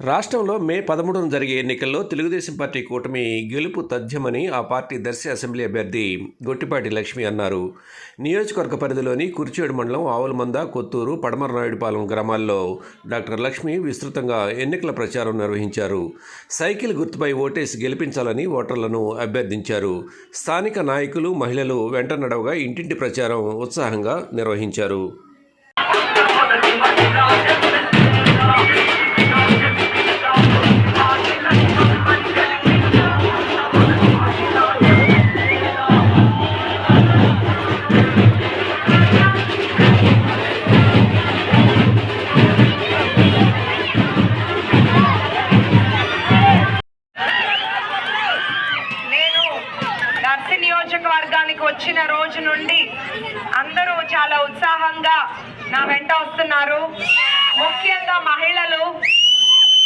రాష్ట్రంలో మే పదమూడున జరిగే ఎన్నికల్లో తెలుగుదేశం పార్టీ కూటమి గెలుపు తథ్యమని ఆ పార్టీ దర్శి అసెంబ్లీ అభ్యర్థి గొట్టిపాటి లక్ష్మి అన్నారు. నియోజకవర్గ పరిధిలోని కుర్చేడు మండలం ఆవులమంద కొత్తూరు పడమరనాయుడుపాలెం గ్రామాల్లో డాక్టర్ లక్ష్మి విస్తృతంగా ఎన్నికల ప్రచారం నిర్వహించారు. సైకిల్ గుర్తుపై ఓటేసి గెలిపించాలని ఓటర్లను అభ్యర్థించారు. స్థానిక నాయకులు మహిళలు వెంట నడవగా ఇంటింటి ప్రచారం ఉత్సాహంగా నిర్వహించారు. నా వెంట వస్తున్నారు. ముఖ్యంగా మహిళలు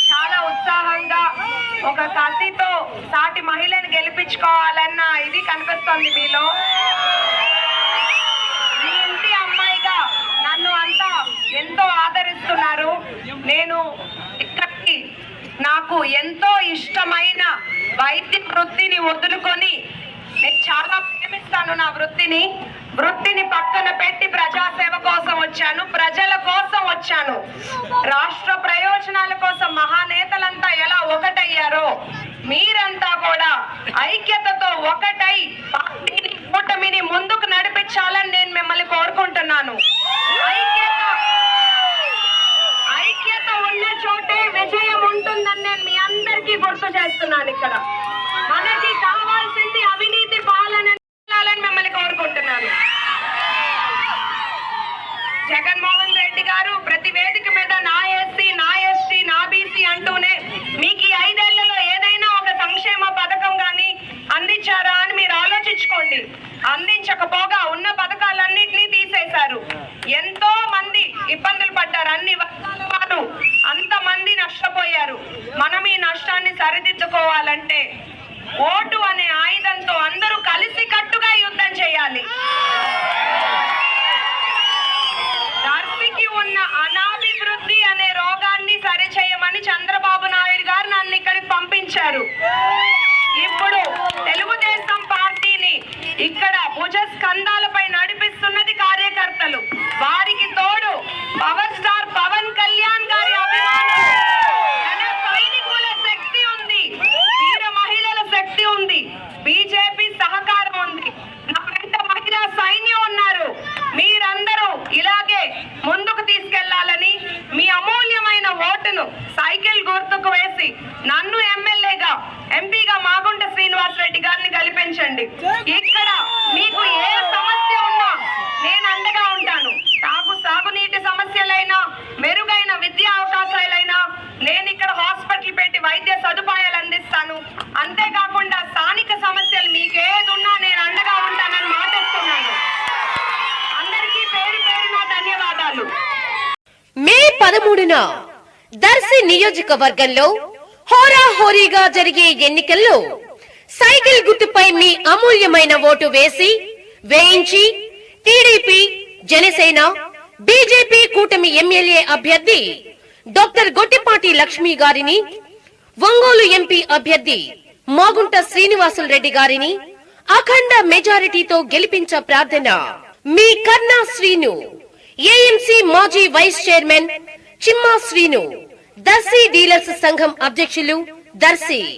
చాలా ఉత్సాహంగా ఒక కసితో సాటి మహిళను గెలిపించుకోవాలన్న ఇది కనిపిస్తుంది మీలో. మీ ఇంటి అమ్మాయిగా నన్ను అంతా ఎంతో ఆదరిస్తున్నారు. నేను ఇక్కడికి నాకు ఎంతో ఇష్టమైన వైద్య వృత్తిని వదులుకొని నేను చాలా ప్రేమిస్తాను నా వృత్తిని. వృత్తిని పక్కన పెట్టి ప్రజాసేవ కోసం వచ్చాను ప్రజల కోసం వచ్చాను. రాష్ట్ర ప్రయోజనాల కోసం మహానేతలంతా ఎలా ఒకటయ్యారో మీరంతా కూడా ఐక్యతతో ఒకటై పార్టీని కూటమిని ముందుకు నడిపించాలని నేను మిమ్మల్ని కోరుకుంటున్నాను. ఐక్యత ఐక్యత ఉన్న చోటే విజయం ఉంటుందని నేను మీ అందరికీ గుర్తు చేస్తున్నాను ఇక్కడ. జగన్మోహన్ రెడ్డి గారు ప్రతి వేదిక మీద నా ఎస్సీ నా ఎస్టీ నా బీసీ అంటూనే మీకు ఈ ఐదేళ్ళలో ఏదైనా ఒక సంక్షేమ పథకం కానీ అందించారా అని మీరు ఆలోచించుకోండి. అందించకపోగా ఉన్న పథకాలన్నింటినీ తీసేశారు. ఎంతో మంది ఇబ్బందులు పడ్డారు. అన్ని వర్గాల వారు అంతమంది నష్టపోయారు. మనం ఈ నష్టాన్ని సరిదిద్దుకోవాలంటే ఓటు అనే ఆయుధంతో ಕಂದ గారిని ఇక్కడ మీకు ఏ సమస్య ఉన్నా నేను అండగా ఉంటాను. తాగు సాగునీటి సమస్యలైనా మెరుగైన విద్యా అవకాశాలైనా నేను ఇక్కడ హాస్పిటల్ పెట్టి వైద్య సదుపాయాలు అందిస్తాను. అంతేకాకుండా స్థానిక సమస్యలు మీకేది ఉన్నా నేను అండగా ఉంటానని మాటిస్తున్నాను. అందరికీ పేరు పేరున ధన్యవాదాలు. మే పదమూడున దర్శి నియోజకవర్గంలో హోరాహోరీగా జరిగే ఎన్నికల్లో సైకిల్ గుర్తుపై మీ అమూల్యమైన ఓటు వేసి వేయించి టీడీపీ జనసేన బీజేపీ కూటమి ఎమ్మెల్యే అభ్యర్థి డాక్టర్ గొట్టిపాటి లక్ష్మి గారిని ఒంగోలు ఎంపీ అభ్యర్థి మాగుంట శ్రీనివాసులు రెడ్డి గారిని అఖండ మెజారిటీతో గెలిపించ ప్రార్థన మీ కర్ణా శ్రీను ఏఎంసీ మాజీ vice chairman Chimma Srinu Darsi dealers సంఘం అధ్యక్షులు దర్శి.